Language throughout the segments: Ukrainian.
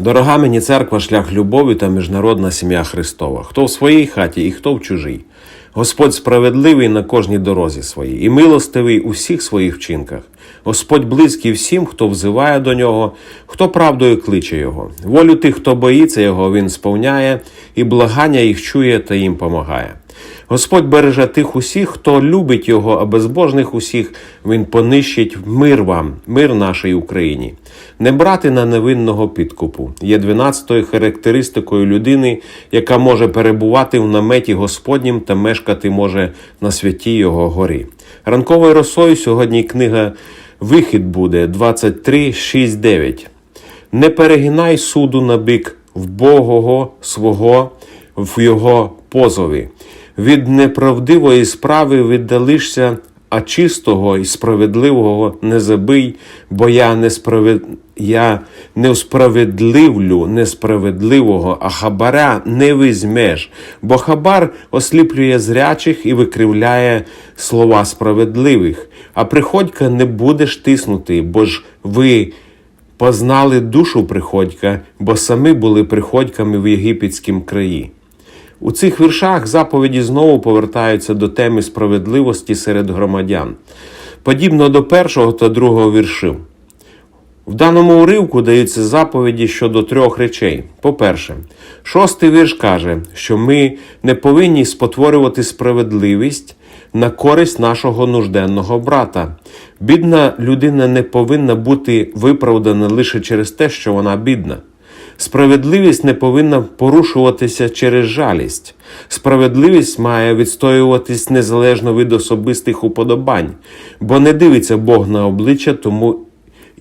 Дорога мені церква, шлях любові та міжнародна сім'я Христова, хто в своїй хаті і хто в чужій. Господь справедливий на кожній дорозі своїй, і милостивий у всіх своїх вчинках. Господь близький всім, хто взиває до нього, хто правдою кличе його. Волю тих, хто боїться його, він сповняє, і благання їх чує та їм помагає. Господь береже тих усіх, хто любить його, а безбожних усіх він понищить мир вам, мир нашій Україні. Не брати на невинного підкупу є 12-ю характеристикою людини, яка може перебувати в наметі Господнім та мешкати може на святій його горі. Ранковою росою сьогодні книга Вихід буде 23, 6, 9. Не перегинай суду на бік в Богого свого в його позові. Від неправдивої справи віддалишся, а чистого і справедливого не забий, бо я несправед... я не справедливлю несправедливого, а хабаря не візьмеш, бо хабар осліплює зрячих і викривляє слова справедливих. А приходька не будеш тиснути, бо ж ви познали душу приходька, бо самі були приходьками в єгипетськім краї. У цих віршах заповіді знову повертаються до теми справедливості серед громадян, подібно до першого та другого віршів. В даному уривку даються заповіді щодо трьох речей. По-перше, шостий вірш каже, що ми не повинні спотворювати справедливість на користь нашого нужденного брата. Бідна людина не повинна бути виправдана лише через те, що вона бідна. Справедливість не повинна порушуватися через жалість. Справедливість має відстоюватись незалежно від особистих уподобань, бо не дивиться Бог на обличчя, тому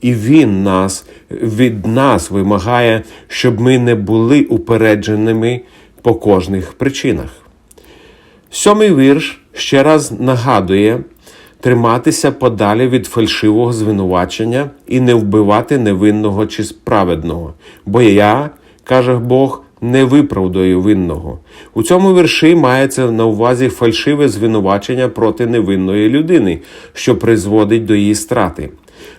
і Він нас від нас вимагає, щоб ми не були упередженими по кожних причинах. Сьомий вірш ще раз нагадує триматися подалі від фальшивого звинувачення і не вбивати невинного чи справедного. Бо я, каже Бог, не виправдаю винного. У цьому вірші мається на увазі фальшиве звинувачення проти невинної людини, що призводить до її страти.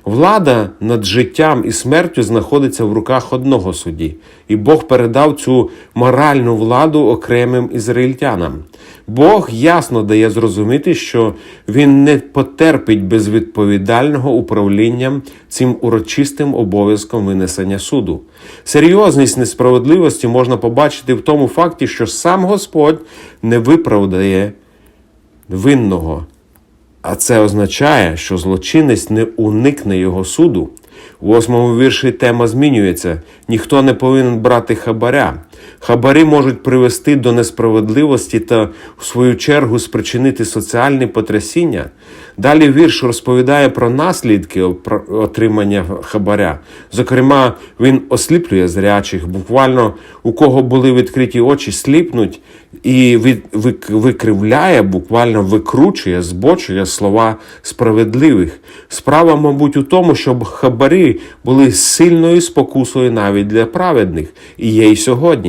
Влада над життям і смертю знаходиться в руках одного судді, і Бог передав цю моральну владу окремим ізраїльтянам. Бог ясно дає зрозуміти, що він не потерпить безвідповідального управління цим урочистим обов'язком винесення суду. Серйозність несправедливості можна побачити в тому факті, що сам Господь не виправдає винного. А це означає, що злочинець не уникне його суду. У восьмому вірші тема змінюється: ніхто не повинен брати хабаря. Хабари можуть привести до несправедливості та, в свою чергу, спричинити соціальні потрясіння. Далі вірш розповідає про наслідки отримання хабаря. Зокрема, він осліплює зрячих, буквально у кого були відкриті очі, сліпнуть і викривляє, буквально викручує, збочує слова справедливих. Справа, мабуть, у тому, щоб хабарі були сильною спокусою навіть для праведних, і є й сьогодні.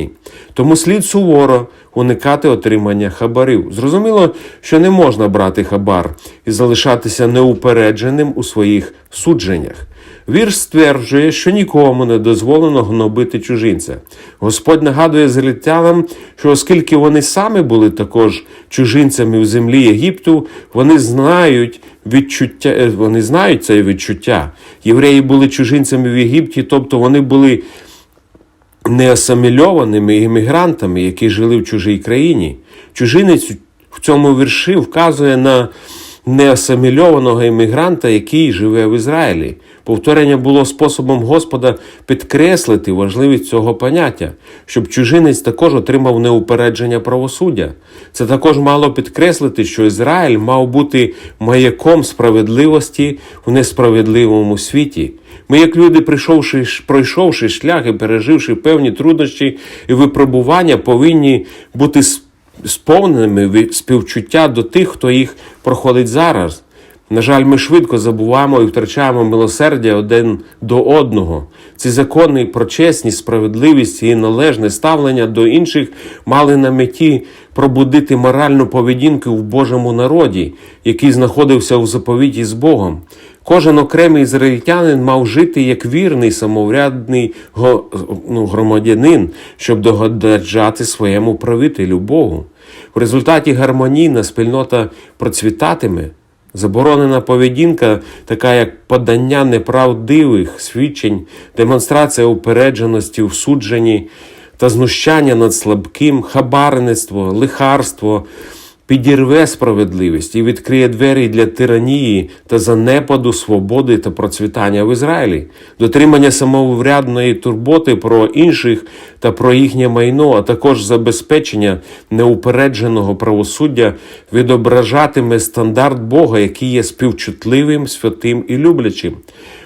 Тому слід суворо уникати отримання хабарів. Зрозуміло, що не можна брати хабар і залишатися неупередженим у своїх судженнях. Вірш стверджує, що нікому не дозволено гнобити чужинця. Господь нагадує зрителям, що оскільки вони самі були також чужинцями в землі Єгипту, вони знають відчуття, вони знають це відчуття. Євреї були чужинцями в Єгипті, тобто вони були неасамільованими іммігрантами, які жили в чужій країні. Чужинець в цьому вірші вказує на неасамільованого іммігранта, який живе в Ізраїлі. Повторення було способом Господа підкреслити важливість цього поняття, щоб чужинець також отримав неупередження правосуддя. Це також мало підкреслити, що Ізраїль мав бути маяком справедливості в несправедливому світі. Ми, як люди, прийшовши, пройшовши шлях і переживши певні труднощі і випробування, повинні бути сповненими співчуття до тих, хто їх проходить зараз. На жаль, ми швидко забуваємо і втрачаємо милосердя один до одного. Ці закони про чесність, справедливість і належне ставлення до інших мали на меті пробудити моральну поведінку в Божому народі, який знаходився у заповіті з Богом. Кожен окремий ізраїльтянин мав жити як вірний самоврядний ну, громадянин, щоб догоджати своєму правителю Богу. В результаті гармонійна спільнота процвітатиме. Заборонена поведінка, така як подання неправдивих свідчень, демонстрація упередженості в судженні та знущання над слабким, хабарництво, лихарство підірве справедливість і відкриє двері для тиранії та занепаду свободи та процвітання в Ізраїлі, дотримання самоврядної турботи про інших та про їхнє майно, а також забезпечення неупередженого правосуддя відображатиме стандарт Бога, який є співчутливим, святим і люблячим.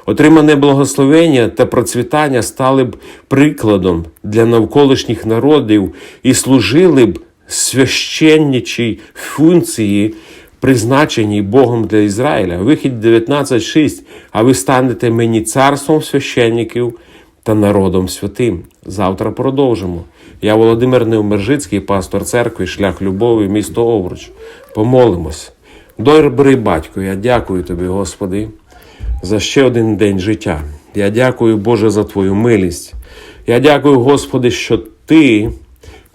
Отримане благословення та процвітання стали б прикладом для навколишніх народів і служили б священничій функції, призначеній Богом для Ізраїля. Вихід 19.6. А ви станете мені царством священників та народом святим. Завтра продовжимо. Я Володимир Невмержицький, пастор церкви, шлях любові, місто Овруч. Помолимось. Добрий батько, я дякую тобі, Господи, за ще один день життя. Я дякую, Боже, за Твою милість. Я дякую, Господи, що Ти,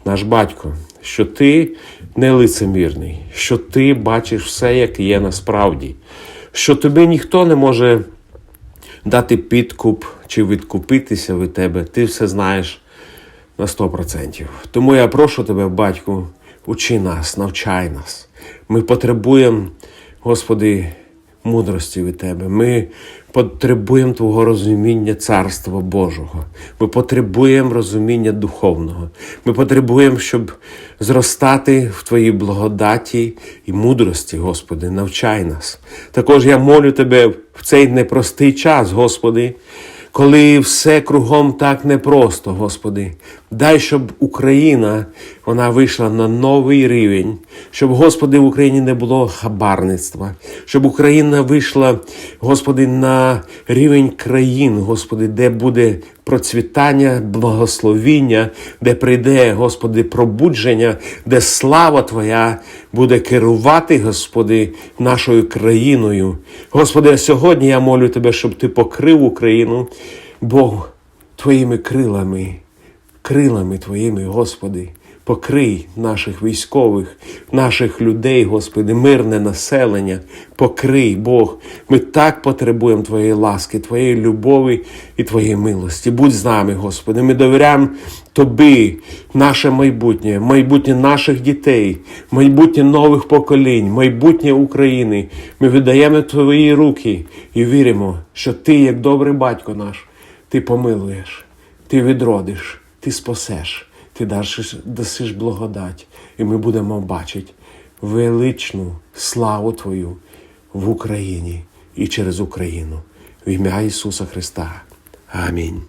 наш батько, що Ти не лицемірний, що Ти бачиш все, як є насправді, що тобі ніхто не може дати підкуп чи відкупитися від тебе. Ти все знаєш на 100%. Тому я прошу тебе, батьку, учи нас, навчай нас. Ми потребуємо, Господи, мудрості від Тебе. Ми потребуємо Твого розуміння Царства Божого. Ми потребуємо розуміння духовного. Ми потребуємо, щоб зростати в Твоїй благодаті і мудрості, Господи, навчай нас. Також я молю Тебе в цей непростий час, Господи коли все кругом так непросто, Господи. Дай, щоб Україна вона вийшла на новий рівень, щоб, Господи, в Україні не було хабарництва, щоб Україна вийшла, Господи, на рівень країн, Господи, де буде процвітання, благословіння, де прийде, Господи, пробудження, де слава Твоя буде керувати, Господи, нашою країною. Господи, сьогодні я молю Тебе, щоб Ти покрив Україну, Бог, Твоїми крилами, крилами Твоїми, Господи. Покрий наших військових, наших людей, Господи, мирне населення. Покрий, Бог. Ми так потребуємо Твоєї ласки, Твоєї любові і Твоєї милості. Будь з нами, Господи. Ми довіряємо Тобі, наше майбутнє, майбутнє наших дітей, майбутнє нових поколінь, майбутнє України. Ми віддаємо Твої руки і віримо, що Ти, як добрий батько наш, Ти помилуєш, Ти відродиш, Ти спасеш. Ти дашиш, дасиш благодать, і ми будемо бачити величну славу Твою в Україні і через Україну. В ім'я Ісуса Христа. Амінь.